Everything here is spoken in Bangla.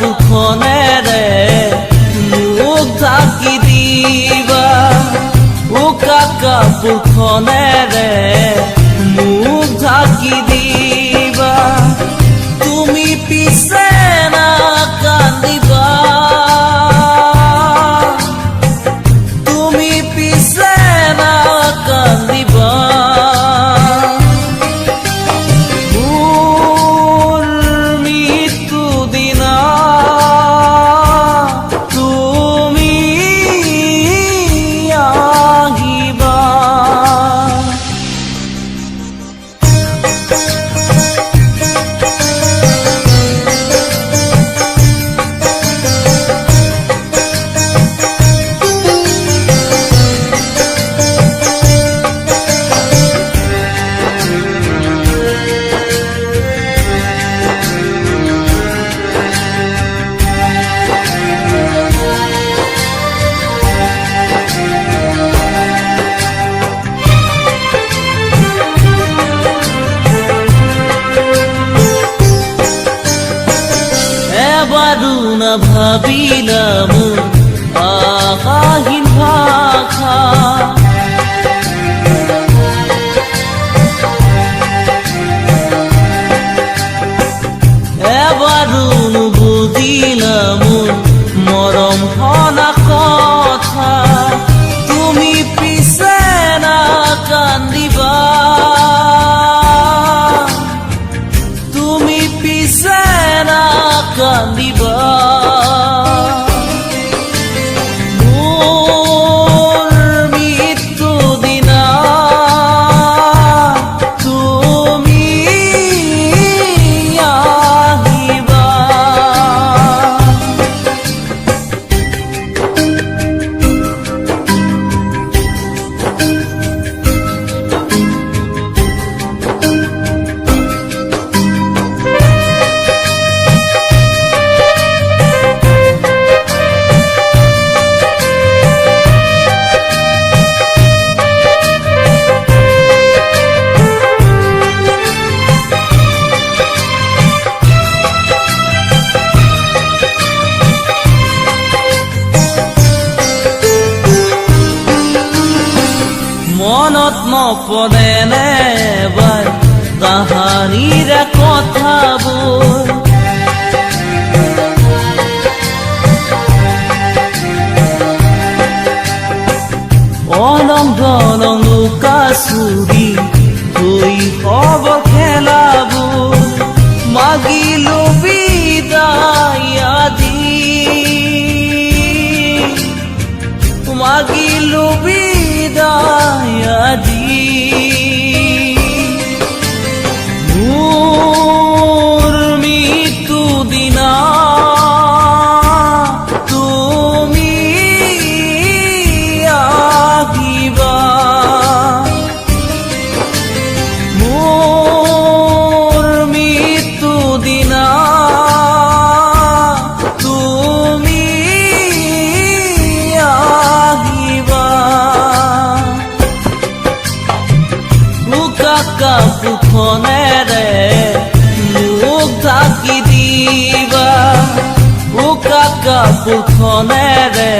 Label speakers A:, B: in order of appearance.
A: কাপোৰখনেৰে মোক ঢাকি দিবা। ও কাকা কাপোৰখনেৰে মোক ঢাকি দিবা। তুমি পিছে এবাৰো নাভাবিলা ভাখা আশাহীন মনত নপৰে নেবার এবাৰ কথা বল। অলং দলং লুকা চুৰি থৈ হব কাপোৰখনেৰে মোক ঢাকি দিবা। উকা কাপোৰখনেৰে